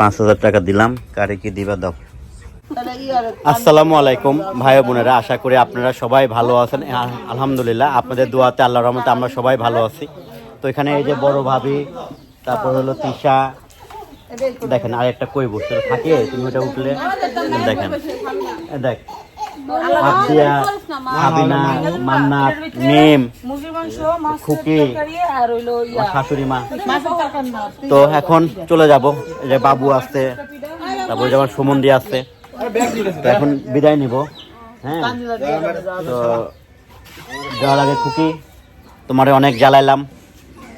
পাঁচ হাজার টাকা দিলাম কারে কি দিবা দাও আসসালামু আলাইকুম, ভাই বোনেরা, আশা করি আপনারা সবাই ভালো আছেন আলহামদুলিল্লাহ, আপনাদের দোয়াতে আল্লাহ রহমতে আমরা সবাই ভালো আছি তো এখানে এই যে বড় ভাবি, তারপর হলো তিশা। দেখেন আর একটা কই বসে থাকে, তুমি ওটা উঠলে দেখেন। দেখ মিম, খুকি তো এখন চলে যাব যে বাবু আসছে, তারপরে যেমন সুমন্দি আসছে। তো এখন বিদায় নিব হ্যাঁ? তো যাওয়ার আগে খুকি, তোমারে অনেক জ্বালাইলাম নো জ্বালান আবার আসবেন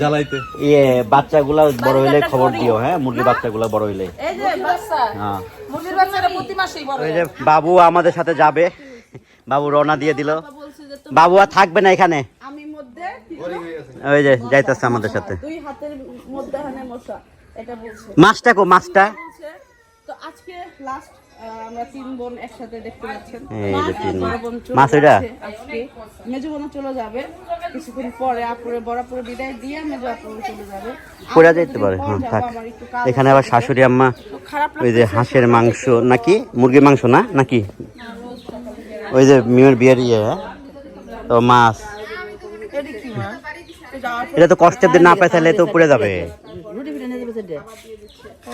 জ্বালাইতে। ইয়ে বাচ্চাগুলা বড় হইলে খবর দিও হ্যাঁ? মুরগি বাচ্চাগুলা বড় হইলে। এই যে বাচ্চা হ্যাঁ। ওই যে বাবু আমাদের সাথে যাবে। বাবু রওনা দিয়ে দিল। বাবু আর থাকবে না এখানে। ওই যে যাইতেছে আমাদের সাথে। দুই হাতের মধ্যে হানে মশা এটা বলছে। মাছটা কো মাছটা? তো আজকে লাস্ট আমরা তিন বোন একসাথে দেখতে পাচ্ছেন। মাছ এটা? আজকে। মেজো বোন চলে যাবে। কিছুক্ষণ পরে আপুরে বড়াপুরে বিদায় দিয়ে মেজো আপুরে চলে যাবে। পড়া যেতে পারে। হ্যাঁ থাক। এখানে আবার শাশুড়ি আম্মা ওই যে হাঁসের মাংস নাকি? মুরগির মাংস না? নাকি? ওই যে মিমের বিয়ের ইয়ে হ্যাঁ? তো মাছ। এটা কি মা এটা আঠেরো- এটা তো কষ্টের দিন না পাই তাহলে তো পুড়ে যাবে।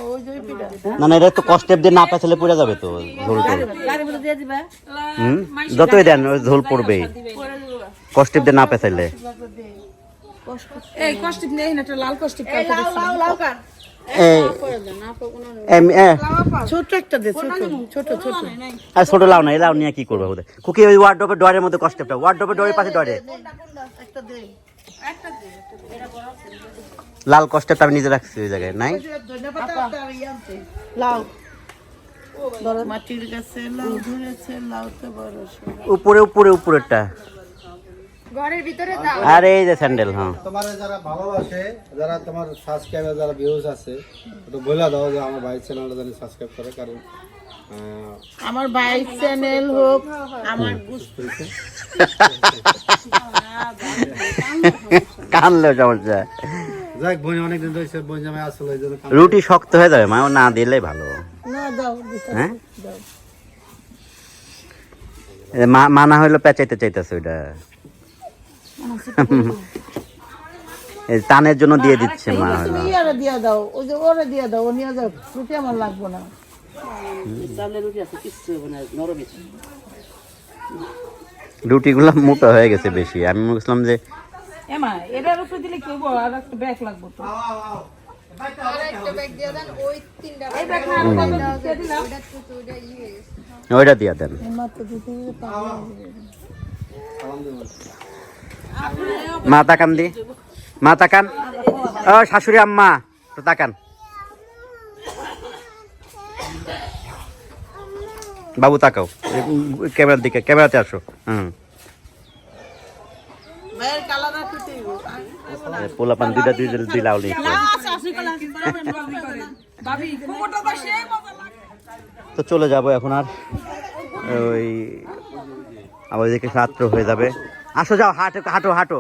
ওই পিঠা না না এটা তো কষ্টের দিন না তাহলে পুড়ে যাবে তো ঝোল টোল গাড়ি মধ্যে দিয়ে দিবা হুম যতই দেন ওই ঝোল না এই কষ্টিপ নেই না একটা কষ্টিপ এ, ছোট একটা দে ছোট ছোট ছোট। আর ছোট লাউ না এই লাউ নিয়ে কি করবে ওদের কুকি ওই ওয়ার্ড্রপের ডয়ের মধ্যে কষ্টেপটা ওয়ার্ড্রপের ডয়ের। পাশে ডরে একটা দে। লাল কষ্টেপটা আমি নিজে রাখছি ওই জায়গায় নাই। উপরে উপরে উপরেরটা। আরে এই যে স্যান্ডেল হ্যাঁ। তোমার যারা ভালোবাসে যারা তোমার সাবস্ক্রাইবার যারা ভিউজ আছে একটু বলে দাও যে আমার ভাই চ্যানেলটা জানি সাবস্ক্রাইব করে কারণ আহ, আমার বাইক চ্যানেল হোক আমার গুস- সমস্যা। যাক বোন অনেকদিন ধরে বোন জামাই আসলে ওই জন্য রুটি শক্ত হয়ে যাবে মা ও না দিলে ভালো। না দাও হ্যাঁ? এ মা- মা হইল পেঁচাইতে চাইতেছে ওইটা। এই টানের জন্য দিয়ে দিচ্ছে মা ইয়ারে দিয়া দাও ওই যে ওরে দিয়া দাও ও নিয়ে যাও রুটি আমার লাগবে না। রুটিগুলো মোটা হয়ে গেছে বেশি। আমি বুঝলাম যে এমা এটার উপরে দিলে কি হব আর একটা ব্যাগ লাগবে তো? ওইটা দিয়া দেন। মা তাকান দি। মা তাকান ও শাশুড়ি আম্মা তো তাকান বাবু তাকাও। ক্যামেরার দিকে ক্যামেরাতে আসো। হুম। হইবো। পোলাপান দুইটা দুই দুই লাউ নিয়ে তো চলে যাব এখন আর ওই আবার ওইদিকে রাত্র হয়ে যাবে। আসো যাও হাঁটো হাঁটো হাঁটো।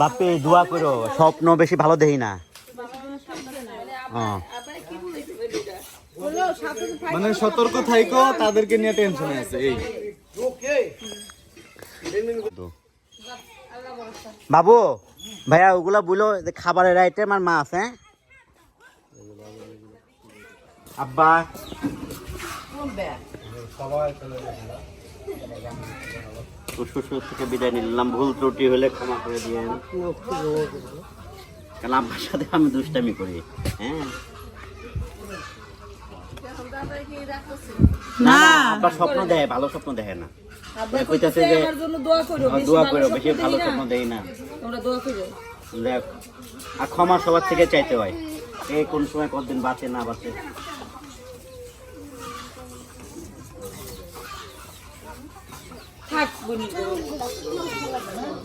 বাপে দোয়া করো স্বপ্ন বেশি ভালো দেই না। হ্যাঁ মানে সতর্ক থাইকো, তাদেরকে নিয়ে টেনশনে আছে, এই। বাবু, ভাইয়া, ওগুলা বলো, যে খাবারের আইটেম আর মাছ হ্যাঁ? আব্বা। বিদায় নিলাম, ভুল ত্রুটি হলে ক্ষমা করে দিয়ে সাথে আমি দুষ্টামি করি হ্যাঁ? না। স্বপ্ন দেয় ভালো স্বপ্ন দেখে না। কইতাছে যে আমার জন্য দোয়া করো, বেশি ভালো স্বপ্ন দেয় না। স্বপ্ন দেই না। তোমরা দোয়া করো। দেখ আর ক্ষমা সবার থেকে চাইতে হয়। এই কোন সময় কতদিন বাঁচে না বাঁচে।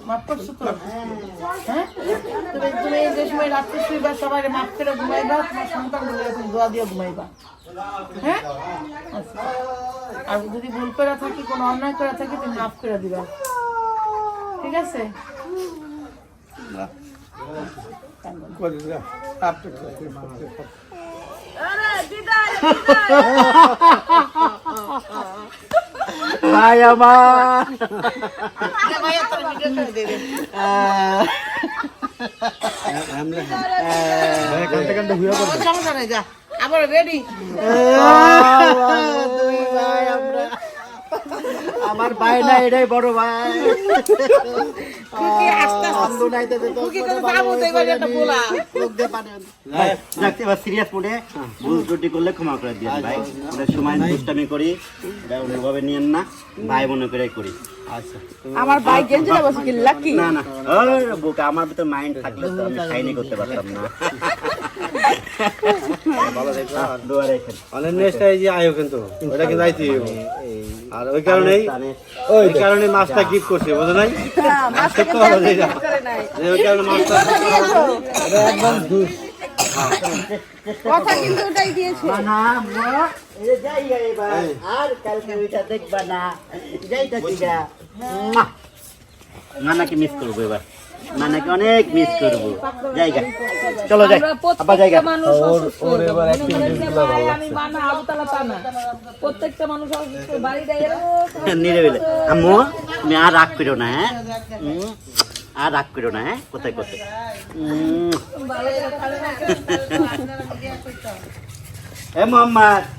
মাফ করছ তো হ্যাঁ তুমি তুমি যে সময় রাত্রে শুইবা সবাই মাফ করে ঘুমাইবা তোমার সন্তানগুলো এরকম দোয়া দিয়ে ঘুমাইবা হ্যাঁ আর যদি ভুল করে থাকি কোনো অন্যায় করে থাকি তুমি মাফ করে দিবা ঠিক আছে ভাই আমার ভাইয়া তোর ভিডিও করে দেবে কান্দতে কান্দতে হুইয়া পড়বে। সমস্যা নেই যা আবার রেডি দুই ভাই আমরা আমার ভাই না এটাই বড় ভাই। সিরিয়াস মোডে ভুল ত্রুটি করলে ক্ষমা করে দিয়ে ভাই। সময় দুষ্টামি করি এটা ওইভাবে নিয়েন না ভাই মনে করে করি। আমার ভাই গেঞ্জি দেবো কি লাকি না না। ওরে বোকা আমার ভিতর মাইন্ড থাকলে তো আমি খাইনি করতে পারতাম না। ভালো দেখো আর দোয়া রেখেন অনেক নেক্সট এই যে আয়ো কিন্তু। ওটা কিন্তু আইতে আর ওই কারণেই ওই কারণে মাছটা গিফট করছে বুঝো নাই? আজকে তো হলো যেটা। ওই কারণে মাছটা একদম দুষ। কথা কিন্তু ওটাই দিয়েছে। যাই এবার আর কালকে ওইটা দেখবা না। যাইতা দিগা নানাকে মিস করব এবার। নানাকে অনেক মিস করব। জায়গা চলো যাই। আবার জায়গা ভাই আমি মানা আবুতালা তা প্রত্যেকটা মানুষ অসুস্থ। বাড়িটা এরকম নিরেবেলে। আম্মু তুমি আর রাগ করো না হ্যাঁ? আর রাগ করো না হ্যাঁ? কোথায় কোথায়। এ মোহাম্মদ। এই,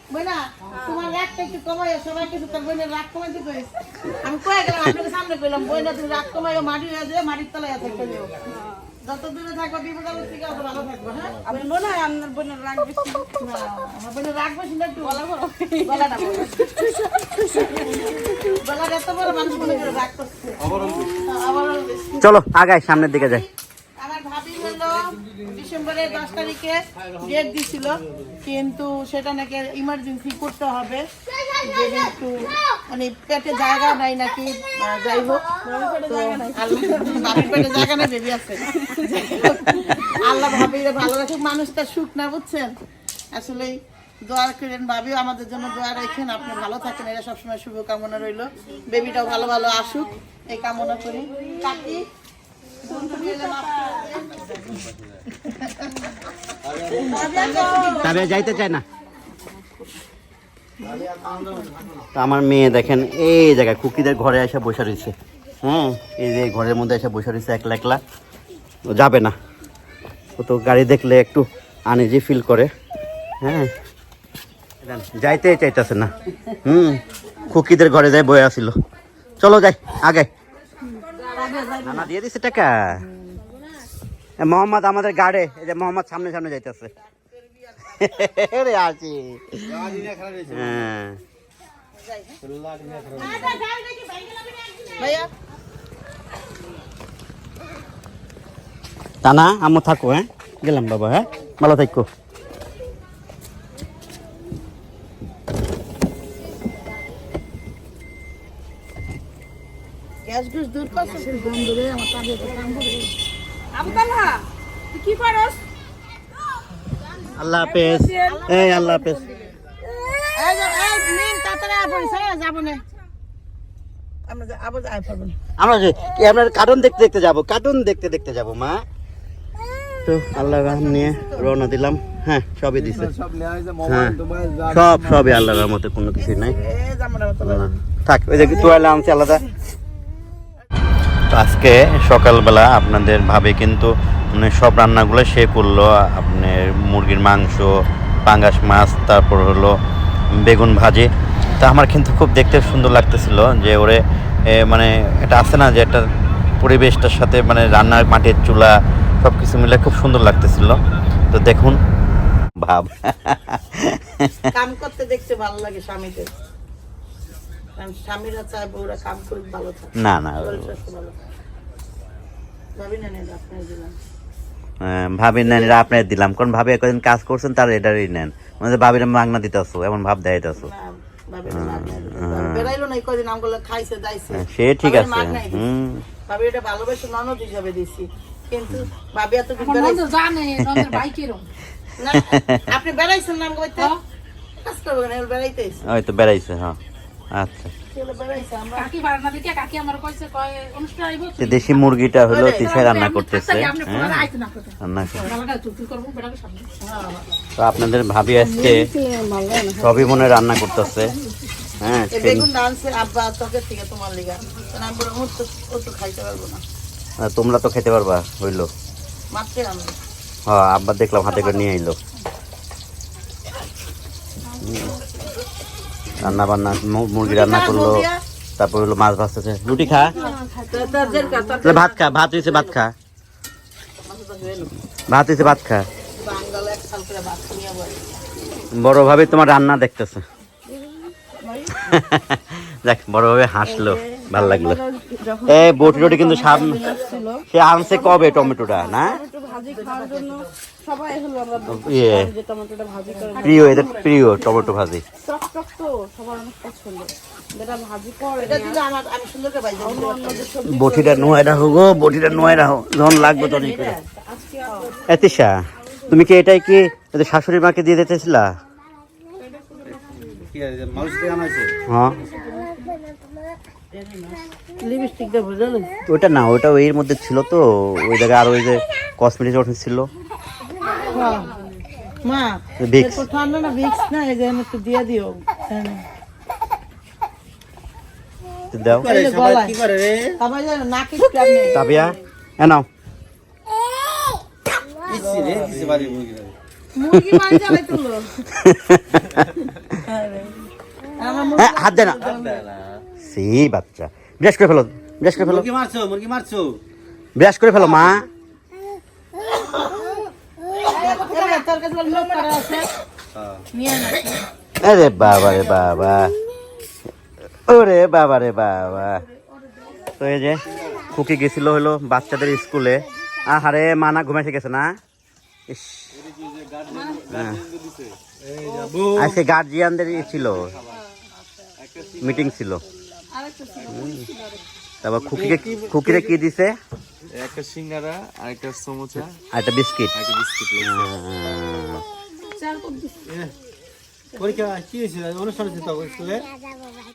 বই না তোমার রাগটা একটু কমাই সবাই কিছু তোর বইনের রাগ কমাইতে কইস আমি কয়ে গেলাম আপনাকে সামনে কইলাম বই তুমি রাগ কমাইও মাটি হয়ে যায় মাটির তলায় থাকতে দিও যত দূরে থাকব বিপদ আপদ থেকে অত ভালো থাকব হ্যাঁ? আমি মনে আপনার বোনের রাগ বেশি। না, বোনের রাগ বেশি না একটু। গলা বড়। গলাটা বড়। গলাটা এত বড় মানুষ মনে করে রাগ করছে। আবার চলো আগায় সামনের দিকে যাই। ডিসেম্বরের দশ তারিখে ডেট দিছিল, কিন্তু সেটা নাকি ইমার্জেন্সি করতে হবে। যে একটু মানে পেটে জায়গা নাই নাকি যাই হোক পেটে জায়গা নেই, বেবি আছে। আল্লাহ ভাবিরে ভালো রাখুক, মানুষটা সুখ না, বুঝছেন? আসলে দোয়া করেন, ভাবিও আমাদের জন্য দোয়া রাখেন, আপনি ভালো থাকেন এটা সবসময় শুভকামনা রইল। বেবিটাও ভালো ভালো আসুক, এই কামনা করি। কাকি যাইতে চায় না। তো আমার মেয়ে দেখেন এই জায়গায় কুকিদের ঘরে এসে বসে রয়েছে। হ্যাঁ এই যে ঘরের মধ্যে এসে বসে রয়েছে একলা একলা। ও যাবে না। ও তো গাড়ি দেখলে একটু আনইজি ফিল করে। হ্যাঁ। যাইতে চাইতেছে না। হুম খুকিদের ঘরে যাই বয়ে আসিল। চলো যাই আগে। নানা দিয়ে দিছে টাকা। মোহাম্মদ আমাদের গাড়ে, এই যে মোহাম্মদ সামনে সামনে যাইতেছে। হ্যাঁ। তা না আম্মু থাকো হ্যাঁ? গেলাম বাবা হ্যাঁ? ভালো থাকো। গ্যাস গুস দূর গন্ধ রে আমার তুই কি করস? আল্লাহ হাফেজ। এই আল্লাহ হাফেজ। আমরা কার্টুন দেখতে দেখতে যাব কার্টুন দেখতে দেখতে যাব মা। তো আল্লাহ রহম নিয়ে রওনা দিলাম। হ্যাঁ সবই দিছে। সব হ্যাঁ সবই আল্লাহর রহমতে কোনো কিছুই নাই। মতো থাক ওই যে তোয়ালে আনছি আলাদা। আজকে সকালবেলা আপনাদের ভাবে কিন্তু মানে সব রান্নাগুলো সে করল। আপনার মুরগির মাংস, পাঙ্গাস মাছ, তারপর হলো বেগুন ভাজি। তা আমার কিন্তু খুব দেখতে সুন্দর লাগতেছিল যে ওরে মানে এটা আছে না যে একটা পরিবেশটার সাথে মানে রান্নার মাটির চুলা সব কিছু মিলে খুব সুন্দর লাগতেছিল। তো দেখুন, ভাব। কাম করতে দেখতে ভালো লাগে স্বামীদের কারণ স্বামীরা চায় বউরা কাম করুক ভালো থাকে। না না শরীর স্বাস্থ্য ভালো থাকে। ভাবি না নেই আপনার দিলাম। নেন এটা আপনার দিলাম। কারণ ভাবি একদিন কাজ করছেন তার এটারই নেন। মানে ভাবির মাগনা এমন ভাব ভাবি দিতে। বেড়াইলো না এই কদিন আমগুলো খাইছে দাইছে। সে ঠিক আছে। মাগনাই ভাবি এটা ভালোবেসে ননদ হিসাবে দিছি। কিন্তু ভাবি এত জানে নন্দের ভাই কিরম। না আপনি বেড়াইছেন নাম কইতে? কাজ করবেন বেড়াইতে ওই তো বেড়াইছে হ্যাঁ। আচ্ছা। দেশি মুরগিটা হলো তিসায় রান্না করতেছে। হ্যাঁ। রান্না তো আপনাদের ভাবি আজকে সবই মনে রান্না করতেছে। হ্যাঁ তোমার তো খাইতে পারব না। আর তোমরা তো খেতে পারবা হইল। হ্যাঁ আব্বা দেখলাম হাতে করে নিয়ে আইলো। রান্না বান্না মুরগি রান্না করল তারপর হলো মাছ ভাজতেছে। রুটি খা। ভাত খা ভাত হয়েছে ভাত খা। ভাত হয়েছে ভাত খা। বড় ভাবে তোমার রান্না দেখতেছে। দেখ বড় ভাবে হাসলো ভালো লাগল। এ বটি টটি কিন্তু সামনে সে আনছে কবে টমেটোটা না? ভাজি খাওয়ার জন্য সবাই হলো আমরা যে টমেটোটা ভাজি করে প্রিয় এদের প্রিয় টমেটো ভাজি। টক টক তো সবার অনেক পছন্দ। যেটা ভাজি করে এটা দিলে আমার আমি সুন্দর করে বাইজে বটিটা নোয়াই রাখো গো বটিটা নোয়াই রাখো যখন লাগবে তখন করে। এতিশা তুমি কি এটাই কি এদের শাশুড়ি মাকে দিয়ে দিতেছিলা হ্যাঁ। না। ওইটা না ওইটা এর মধ্যে ছিল তো ওই জায়গায় আর ওই যে কসমেটিক্স ওঠে ছিল। মা ভিক্স ঠান্ডা না ভিক্স না এই যে একটু দিয়ে দিও। হ্যাঁ। কি করে রে? নাকি তাবিয়া এ নাও। হ্যাঁ হাত দে না। সি বাচ্চা। ব্রাশ করে ফেলো ব্রাশ করে ফেলো। মুরগি মারছো মুরগি মারছো। ব্রাশ করে ফেলো মা। হ্যাঁ। আরে বাবা রে বাবা। ওরে বাবা রে বাবা। তো এই যে খুকি গেছিল হলো বাচ্চাদের স্কুলে। আহারে মানা ঘুমাইছে গেছে না? ইস। হ্যাঁ। আজকে গার্জিয়ানদের ছিল। মিটিং ছিল। হুম। তারপর খুকিকে খুকিরে কি দিছে? একটা সিঙ্গারা আর একটা সমোসা আর একটা বিস্কিট একটা বিস্কিট। পরীক্ষা কি হয়েছে? অনুষ্ঠান তো স্কুলে?